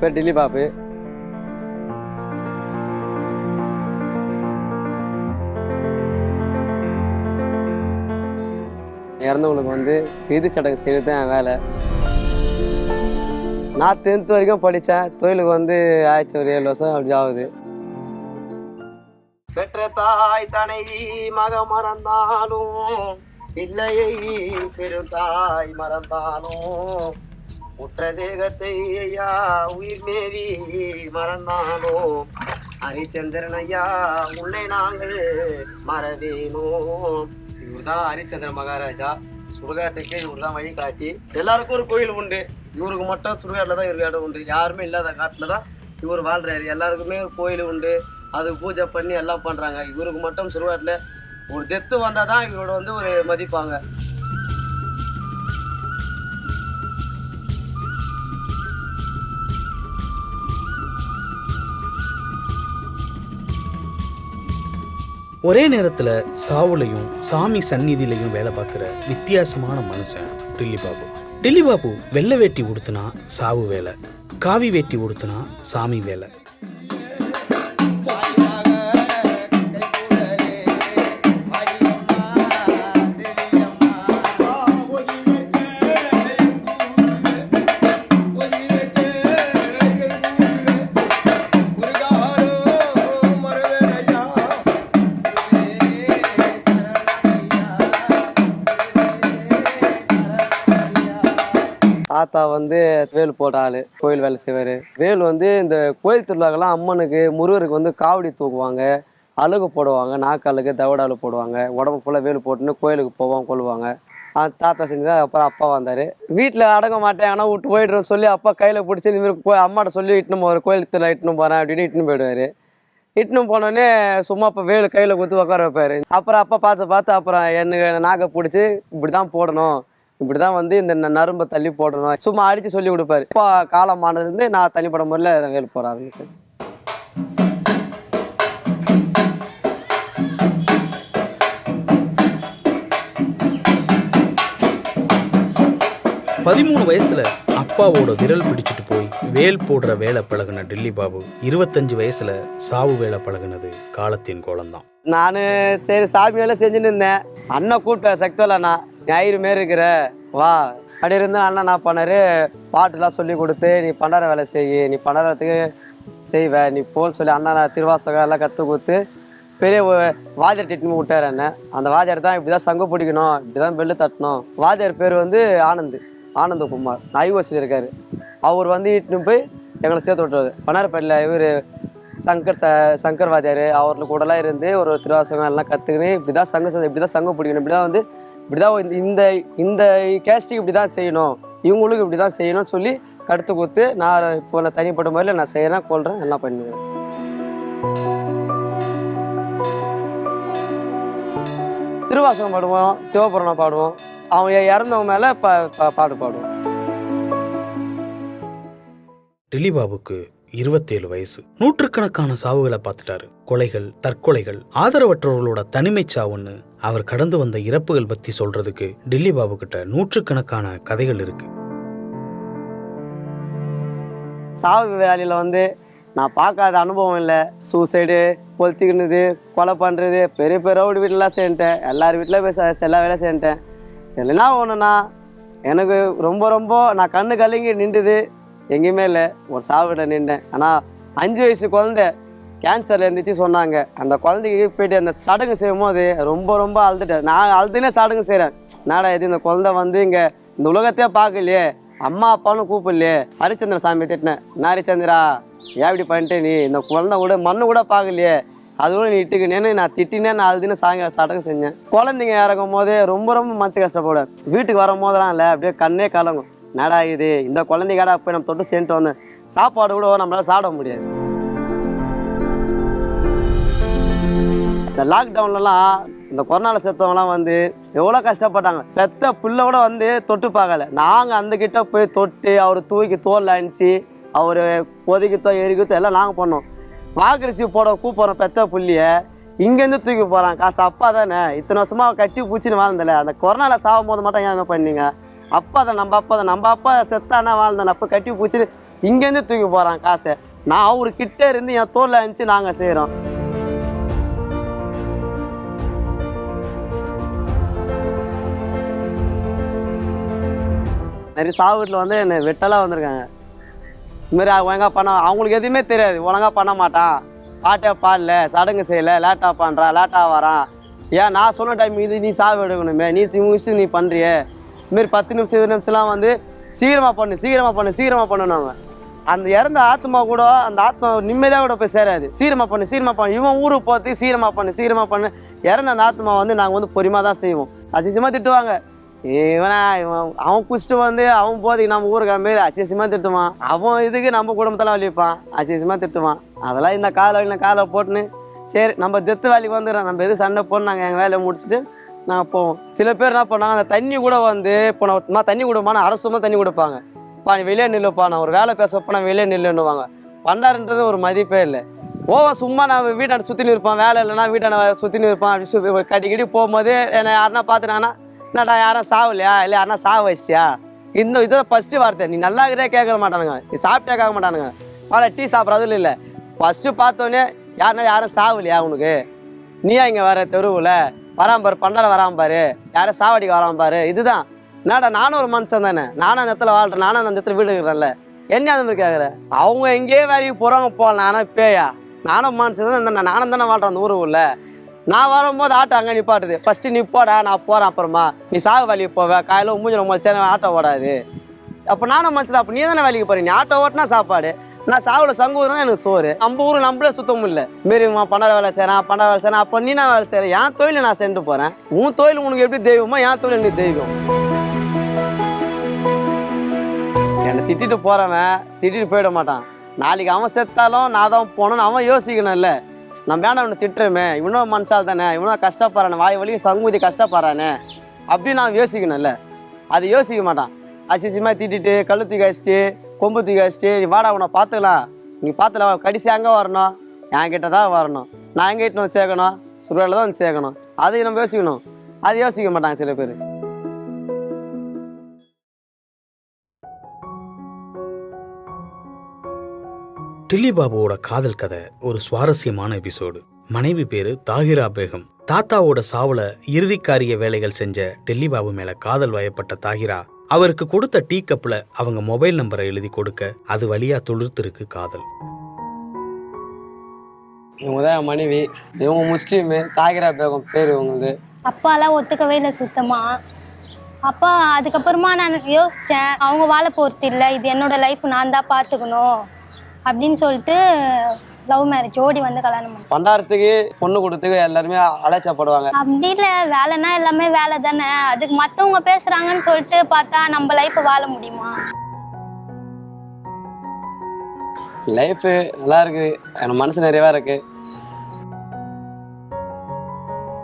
பேர் டில்லி பாபு. இறந்தவங்களுக்கு வந்து விதிச்சடங்கு சடங்கு செய்கிறது தான் என் வேலை. நான் டென்த் வரைக்கும் படித்தேன் தொழிலுக்கு வந்து ஆயிடுச்சு ஒரு ஏழு வருஷம் அப்படி ஆகுது. பெற்ற தாய் தனை மக மறந்தாலும் பிள்ளையை பெருந்தாய் மறந்தாலும் உற்ற தேகத்தை ஐயா உயிர் மேவி மறந்தானோ? ஹரிச்சந்திரன் ஐயா உன்னை நாங்கள் மறவேனோம் இவர் தான் ஹரிச்சந்திர மகாராஜா. சுடுகாட்டுக்கு இவர் தான் வழி காட்டி. எல்லாருக்கும் ஒரு கோயில் உண்டு. இவருக்கு மட்டும் சுடுகாட்டில் தான் இவருக்கு உண்டு. யாருமே இல்லாத காட்டில் தான் இவர் வாழ்றாரு. எல்லாருக்குமே ஒரு கோயில் உண்டு. அது பூஜை பண்ணி எல்லாம் பண்ணுறாங்க இவருக்கு மட்டும் சுடுகாட்டில் ஒரு டெத்து வந்தால் தான் இவரோட வந்து ஒரு மதிப்பாங்க. ஒரே நேரத்தில் சாவுலையும் சாமி சந்நிதியிலையும் வேலை பார்க்குற வித்தியாசமான மனுஷன் டில்லி பாபு. டில்லி பாபு வெள்ளை வேட்டி உடுத்துனா சாவு வேலை காவி வேட்டி உடுத்துனா சாமி வேலை. வந்து வேல் போடுற ஆள் கோயில் வேலை செய்வார். வேல் வந்து இந்த கோயில் திருவிழாக்கெல்லாம் அம்மனுக்கு முருகருக்கு வந்து காவடி தூக்குவாங்க அழுகு போடுவாங்க நாக்கழுகு தவடாலு போடுவாங்க. உடம்பு ஃபுல்லாக வேல் போட்டுன்னு கோயிலுக்கு போவோம் கொள்ளுவாங்க தாத்தா செஞ்சதா அப்புறம் அப்பா வந்தார். வீட்டில் அடங்க மாட்டேன் ஆனால் விட்டு போயிடுறோம் சொல்லி அப்பா கையில் பிடிச்சி இந்த மாதிரி அம்மாட்ட சொல்லி இட்டுன்னு போகிற கோயில் திருவிழா இட்டுன்னு போகிறேன் அப்படின்னு இட்டுன்னு போயிடுவார். இட்டுன்னு போனோடனே சும்மா அப்போ வேலு கையில் கொடுத்து உட்கார வைப்பாரு. அப்புறம் அப்பா பார்த்து பார்த்து அப்புறம் எனக்கு நாக்கை பிடிச்சி இப்படி தான் போடணும். இப்படி தான் வந்து இந்த நரும்பை தள்ளி போடணும். சும்மா அடித்து சொல்லி கொடுப்பாரு. இப்போ காலமானதுலேருந்து நான் தனிப்பட்ட முறையில் வேலை போட ஆரம்பிச்சேன் பதிமூணு வயசுல அப்பாவோட விரல் பிடிச்சிட்டு வேல் போடுற வேலை பழகுன டில்லி பாபு இருபத்தஞ்சு வயசுல சாவு வேலை பழகுனது காலத்தின் கோலம்தான். நான் சரி சாமி வேலை செஞ்சுன்னு இருந்தேன். அண்ணன் கூப்பிட்டேன் சக்திவேல் அண்ணா ஞாயிறு மாரி இருக்கிற வா. அப்படி இருந்து அண்ணன் என்ன பண்ணாரு? பாட்டுலாம் சொல்லி கொடுத்து நீ பண்டார வேலை செய் நீ பண்டாரத்துக்கு செய்வ நீ போன்னு சொல்லி அண்ணன் திருவாசகம் எல்லாம் கற்றுக் கொடுத்து பெரிய ஒரு வாத்தியார் விட்டார் அண்ணன் அந்த வாதியார் தான் இப்படி தான் சங்கு பிடிக்கணும் இப்படி தான் பெல்லு தட்டணும். வாதியார் பேர் வந்து ஆனந்த் ஆனந்தகுமார் ஐஓசியில் இருக்கார். அவர் வந்து இட்டுன்னு போய் எங்களை சேர்த்து விட்டுருவாரு. பனாரப்பேட்டில் இவர் சங்கர் ச சங்கர் வாத்தியார் அவர்கள் கூடலாம் இருந்து ஒரு திருவாசகம் எல்லாம் கற்றுக்கின்னு இப்படி தான் சங்க சந்தை இப்படி தான் சங்கம் பிடிக்கணும். இப்படி தான் வந்து இப்படி தான் இந்த- இந்த இந்த கேஸ்ட்டுக்கு இப்படி தான் செய்யணும். இவங்களுக்கு இப்படி தான் செய்யணும்னு சொல்லி கடுத்து கொடுத்து நான் இப்போ நான் தனிப்பட்ட முறையில் நான் செய்கிறேன் கொள்கிறேன் எல்லாம் பண்ணுவேன் திருவாசகம் பாடுவோம் சிவபுராணம் பாடுவோம். அவங்க இறந்தவங்க மேலே பா பா- பாட்டு பாடுவோம். டிலிபாபுக்கு இருபத்தேழு வயசு. நூற்றுக்கணக்கான சாவுகளை பார்த்துட்டாரு. கொலைகள் தற்கொலைகள் ஆதரவற்றவர்களோட தனிமை சாவுன்னு அவர் கடந்து வந்த இறப்புகள் பத்தி சொல்றதுக்கு டில்லி பாபு கிட்ட நூற்றுக்கணக்கான கதைகள் இருக்கு. சாவு வேலையில் வந்து நான் பார்க்காத அனுபவம் இல்லை. சூசைடு கொளுத்திக்கினது கொலை பண்ணுறது பெரிய பெரிய ரவுடி வீட்டிலலாம் சேர்ந்துட்டேன். எல்லார் வீட்டில் போய் எல்லா வேலையும் சேர்ந்துட்டேன். இல்லைன்னா ஒன்றுண்ணா எனக்கு ரொம்ப ரொம்ப நான் கண்ணு கலங்கி நின்றுது. எங்கேயுமே இல்லை. ஒரு சாவிட நின்றேன். ஆனால் அஞ்சு வயசு குழந்தை கேன்சர் இருந்துச்சு சொன்னாங்க. அந்த குழந்தைக்கு போயிட்டு அந்த சடங்கு செய்யும் போது ரொம்ப ரொம்ப அழுதுட்டேன். நான் அழுதுனே சடங்கு செய்கிறேன் நாடா இது இந்த குழந்தை வந்து இங்கே இந்த உலகத்தையே பார்க்கலையே. அம்மா அப்பான்னு கூப்பிடலையே. ஹரிச்சந்திர சாமி திட்டினேன். என்ன ஹரிச்சந்திரா ஏன் இப்படி பண்ணிட்டு நீ? இந்த குழந்தை கூட மண்ணு கூட பார்க்கலையே. அது கூட நீ இட்டுக்கினேன்னு நான் திட்டினே நான் அழுதுன்னு சாயங்காலம் சடங்கு செஞ்சேன். குழந்தைங்க இறக்கும் போதே ரொம்ப ரொம்ப மனசு கஷ்டப்படுவேன். வீட்டுக்கு வரும் போதெல்லாம் இல்லை அப்படியே கண்ணே கலங்கும். நடா இது? இந்த குழந்தைக்காடா போய் நம்ம தொட்டு சேர்ந்துட்டு வந்தேன். சாப்பாடு கூட நம்மளால சாப்பிட முடியாது. இந்த லாக்டவுன்லலாம் இந்த கொரோனாவில் செத்தவங்கலாம் வந்து எவ்வளோ கஷ்டப்பட்டாங்க. பெத்த புள்ள கூட வந்து தொட்டு பார்க்கல. நாங்கள் அந்த கிட்ட போய் தொட்டு அவர் தூக்கி தோல் அணிச்சு அவர் பொதுக்கித்தோ எரிக்கத்தோ எல்லாம் நாங்கள் பண்ணோம். வாக்கரிசி போட கூப்பிட்றோம் பெத்த புள்ளிய இங்கேருந்து தூக்கி போகிறான் காசு அப்பா தானே? இத்தனை வருஷமாக கட்டி பூச்சின்னு வாழ்ந்தல. அந்த கொரோனாவில் சாகும் போது மட்டும் ஏன் பண்ணீங்க? அப்பா தான் நம்ம அப்பா தான் நம்ம அப்பா செத்தானா வாழ்ந்தான். அப்போ கட்டி பிடிச்சிட்டு இங்கேருந்து தூக்கி போகிறான் காசை. நான் அவர்கிட்ட இருந்து என் தோல்ல அனுப்பிச்சு நாங்கள் செய்கிறோம் நிறைய சாவு வீட்டில் வந்து என்னை வெட்டலாம் வந்திருக்காங்க. இதுமாரி ஒழுங்காக பண்ண அவங்களுக்கு எதுவுமே தெரியாது. ஒழுங்காக பண்ண மாட்டான். பாட்டே பாடல சடங்கு செய்யலை லேட்டாக பண்ணுறான் லேட்டாக வரான். ஏன் நான் சொன்ன டைம் இது நீ சாவு எடுக்கணுமே. நீ முடிச்சு நீ பண்ணுறியே இதுமாரி பத்து நிமிஷம் இருபது நிமிஷம்லாம் வந்து சீக்கிரமாக பண்ணு சீக்கிரமாக பண்ணு சீக்கிரமாக பண்ணணும் அந்த இறந்த ஆத்மா கூட அந்த ஆத்மா நிம்மதியாக கூட போய் சேராது. சீக்கிரமாக பண்ணு சீக்கிரமாக பண்ணு. இவன் ஊருக்கு போகிறதுக்கு சீக்கிரமாக பண்ணு சீக்கிரமாக பண்ணு. இறந்த அந்த ஆத்மா வந்து நாங்கள் வந்து பொறுமையாக தான் செய்வோம். அசிசமாக திட்டுவாங்க. இவனா இவன் அவன் குடிச்சிட்டு வந்து அவன் போதைக்கு நம்ம ஊருக்கு மாரி அசிசமாக திட்டுவான். அவன் இதுக்கு நம்ம குடும்பத்தெல்லாம் வலிப்பான் அசிசமாக திட்டுவான். அதெல்லாம் இந்த காலை இந்த காலை போட்டுன்னு சரி நம்ம தெத்து வேலைக்கு வந்துடுறோம். நம்ம எது சண்டை போட்டு நாங்கள் எங்கள் வேலையை முடிச்சுட்டு. நான் போவோம் சில பேர் என்ன பண்ணாங்க அந்த தண்ணி கூட வந்து இப்போ நான் தண்ணி கொடுப்பான அரசுமா தண்ணி கொடுப்பாங்க. பா நீ வெளியே நில்லுப்பா நான் ஒரு வேலை பேச நான் வெளியே நில்லுன்னுவாங்க. பண்டாருன்றது ஒரு மதிப்பே இல்லை. ஓவன் சும்மா நான் வீட்டாண்ட சுற்றினு இருப்பான் வேலை இல்லைன்னா வீட்டாண்ட சுற்றினு இருப்பான் அப்படி சுத்தி கட்டி போகும்போது என்னை யாருன்னா பார்த்துனாங்கன்னா என்னடா யாரும் சாவலையா? இல்லை யாருன்னா சாவ வச்சிட்டியா? இந்த இதை ஃபஸ்ட்டு வார்த்தை நீ நல்லா இருக்கிறே கேட்க மாட்டானுங்க. நீ சாப்பிட்டே கேட்க மாட்டானுங்க. ஆனால் டீ சாப்பிட்றது இல்லை ஃபஸ்ட்டு பார்த்தோன்னே யாருனா யாரும் சாவலையா உனக்கு? நீயா இங்கே வர தெருவில்? வராம பாரு பண்டார வராம பாரு. யாரும் சாவடிக்கு வராம பாரு. இதுதான். என்னடா நானும் ஒரு மனுஷன் தானே. நானும் அந்த இடத்துல வாழ்றேன். நானும் அந்த இடத்துல வீடு இருக்கிறேன்ல. என்ன அந்த மாதிரி கேட்குற அவங்க எங்கேயே வேலைக்கு போகிறவங்க போகலாம் நானும் பேயா? நானும் மனுஷன் தான். நானும் தானே வாழ்றேன் அந்த ஊருக்குள்ள நான் வரும்போது ஆட்டோ அங்கே நிப்பாட்டுது. ஃபஸ்ட்டு நீ போடா நான் போகிறேன் அப்புறமா. நீ சாகு வேலைக்கு போவ. காலையில் மூஞ்சில் முளைச்சா ஆட்டோ ஓடாது. அப்போ நானும் மனுஷன் அப்போ நீ தானே வேலைக்கு போறீங்க நீ ஆட்டோ ஓட்டினா சாப்பாடு. நான் சாவுல சங்கு எனக்கு சோறு. நம்ம ஊர் நம்மளே சுத்தமும் இல்லை. மாரி பண்டார வேலை செய்யறான் பண்டார வேலை செய்யறேன் அப்போ நீ நான் வேலை செய்யறேன் என் தொழிலை நான் சென்று போறேன். உன் தொழில் உனக்கு எப்படி தெய்வமோ என் தொழில் எனக்கு தெய்வம். என்னை திட்டிட்டு போறவன் திட்டிட்டு போயிட மாட்டான். நாளைக்கு அவன் செத்தாலும் நான் தான் போனோன்னு அவன் யோசிக்கணும்ல நம்ம வேணா அவனை திட்டுறமே. இவனும் மனுஷால் தானே இவனும் கஷ்டப்படுறானே. வாய் வலிக்கு சங்குதி கஷ்டப்படுறானே. அப்படின்னு நான் யோசிக்கணும்ல அது யோசிக்க மாட்டான். அசிசியமாக திட்டிட்டு கழுத்து காய்ச்சிட்டு கொம்பு தூக்கி வச்சுட்டு நீ வாடா உன்னை பார்த்துக்கலாம். நீ பார்த்துல கடைசி அங்கே வரணும். என் கிட்ட தான் வரணும். நான் எங்கே இட்டு வந்து சேர்க்கணும்? சுருவாயில் தான் வந்து சேர்க்கணும். அதையும் நம்ம யோசிக்கணும். அது யோசிக்க மாட்டாங்க சில பேர். டில்லி பாபுவோட காதல் கதை ஒரு சுவாரஸ்யமான எபிசோடு. மனைவி பேரு தாகிரா பேகம். தாத்தாவோட சாவுல இறுதிக்காரிய வேலைகள் செஞ்ச டெல்லி பாபு மேல காதல் வயப்பட்ட தாகிரா அவருக்கு கொடுத்த டீ கப்ல அவங்க மொபைல் நம்பரை எழுதி கொடுக்க அது வழியா துளிர்த்திருக்கு காதல். இவங்க தான் மனைவி. இவங்க முஸ்லீமு. தாகிரா பேகம் பேர் இவங்களுது. அப்பாலாம் ஒத்துக்கவே இல்லை சுத்தமா. அப்பா அதுக்கப்புறமா நான் யோசித்தேன் அவங்க வாழ போகிறது இல்லை. இது என்னோட லைஃப் நான் தான் பார்த்துக்கணும். அப்படின்னு சொல்லிட்டு லவ் மேரேஜ் ஓடி வந்து கல்யாணம் பண்டாரத்துக்கு பொண்ணு கொடுத்துக்கு எல்லாருமே அலைச்சப்படுவாங்க. அப்படி இல்லை வேலைன்னா எல்லாமே வேலை தானே? அதுக்கு மற்றவங்க பேசுகிறாங்கன்னு சொல்லிட்டு பார்த்தா நம்ம லைஃப்பை வாழ முடியுமா? லைஃபு நல்லா இருக்கு. எனக்கு மனசு நிறையவா இருக்கு.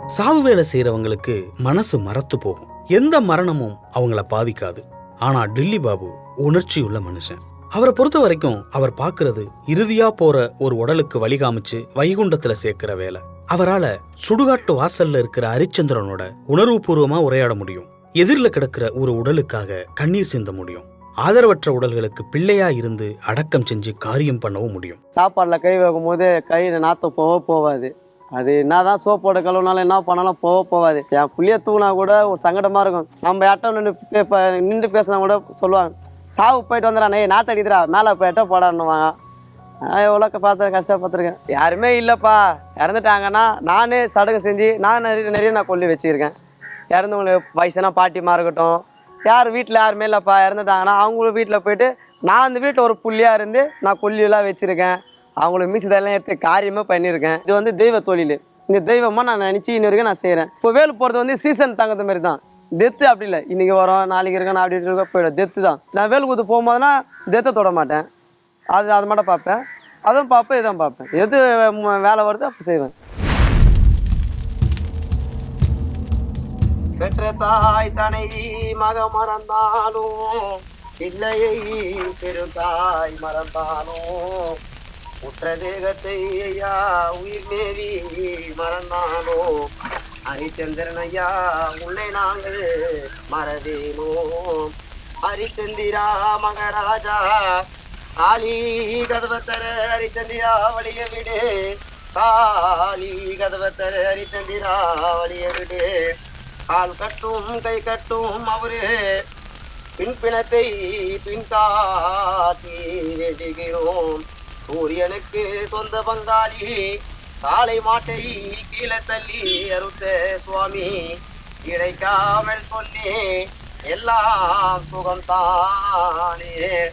சாவு வேலை செய்யறவங்களுக்கு மனசு மரத்து போகும். எந்த மரணமும் அவங்கள பாதிக்காது. ஆனா டில்லி பாபு உணர்ச்சியுள்ள மனுஷன். அவரை பொறுத்த வரைக்கும் அவர் பாக்குறது இறுதியா போற ஒரு உடலுக்கு வழி காமிச்சு வைகுண்டத்துல சேர்க்கிற வேலை. அவரால சுடுகாட்டு வாசல்ல இருக்கிற ஹரிச்சந்திரனோட உணர்வுபூர்வமா உரையாட முடியும். எதிரில் கிடக்கிற ஒரு உடலுக்காக கண்ணீர் சிந்த முடியும். ஆதரவற்ற உடல்களுக்கு பிள்ளையா இருந்து அடக்கம் செஞ்சு காரியம் பண்ணவும் முடியும். சாப்பாடில் கை வைக்கும் போது கையில் நாற்றம் போக போகாது. அது என்னதான் சோப்போட கழுவுனாலும் என்ன பண்ணாலும் போக போகாது. என் புள்ளிய தூங்கினா கூட ஒரு சங்கடமாக இருக்கும். நம்ம யார்ட்ட நின்று இப்போ நின்று பேசினா கூட சொல்லுவாங்க சாவு போயிட்டு வந்துடுறானே நாற்று அடிக்கிறா மேலே போயிட்ட போடான்னுவாங்க. நான் எவ்வளோ பார்த்து கஷ்டப்பட்டுருக்கேன் யாருமே இல்லைப்பா. இறந்துட்டாங்கன்னா நானே சடங்கு செஞ்சு நான் நிறைய நிறைய நான் கொல்லி வச்சுருக்கேன். இறந்தவங்களுக்கு வயசான பாட்டிமா இருக்கட்டும். யார் வீட்டில் யாருமே இல்லைப்பா. இறந்துட்டாங்கன்னா அவங்களும் வீட்டில் போயிட்டு நான் அந்த வீட்டில் ஒரு புள்ளியாக இருந்து நான் கொல்லியெல்லாம் வச்சுருக்கேன். அவங்களுக்கு மீசதெல்லாம் எடுத்து காரியமாக பண்ணியிருக்கேன். இது வந்து தெய்வ தொழில். இந்த தெய்வமாக நான் நினச்சி இன்ன வரைக்கும் நான் செய்கிறேன் இப்போ வேலு போகிறது வந்து சீசன் தங்குற மாதிரி தான். டெத்து அப்படி இல்லை. இன்றைக்கி வரோம் நாளைக்கு இருக்கேன் அப்படி இருக்க போயிடும். டெத்து தான். நான் வேலு குத்து போகும்போதுனா டெத்தை தொட மாட்டேன். அது அது மட்டும் பார்ப்பேன். அதுவும் பார்ப்பேன் இதான் பார்ப்பேன். எது வேலை வருதோ அப்போ செய்வேன். பெற்ற தாய் தனை மக மறந்தாலும் பிள்ளையை பெருந்தாய் மறந்தாலும் உற்ற தேகத்தை ஐயா உயிர் மேவி மறந்தாலும் ஹரிச்சந்திரன் ஐயா உன்னை நாங்கள் மறவேனோ ஹரிச்சந்திரா மகராஜா காளி கதவத்தர ஹரிச்சந்திரா வழிய விடு. காளி கதவத்தர ஹரிச்சந்திரா வழிய விடு. கால் கட்டும் கை கட்டும் அவரு பின்பிணத்தை பின்காத்தி வேண்டுகிறோம் சூரியனுக்கு சொந்த பங்காளி காலை மாட்டை கீழே தள்ளி அறுத்த சுவாமி. கிடைக்காமல் சொல்லி எல்லாம் சுகம்தானே.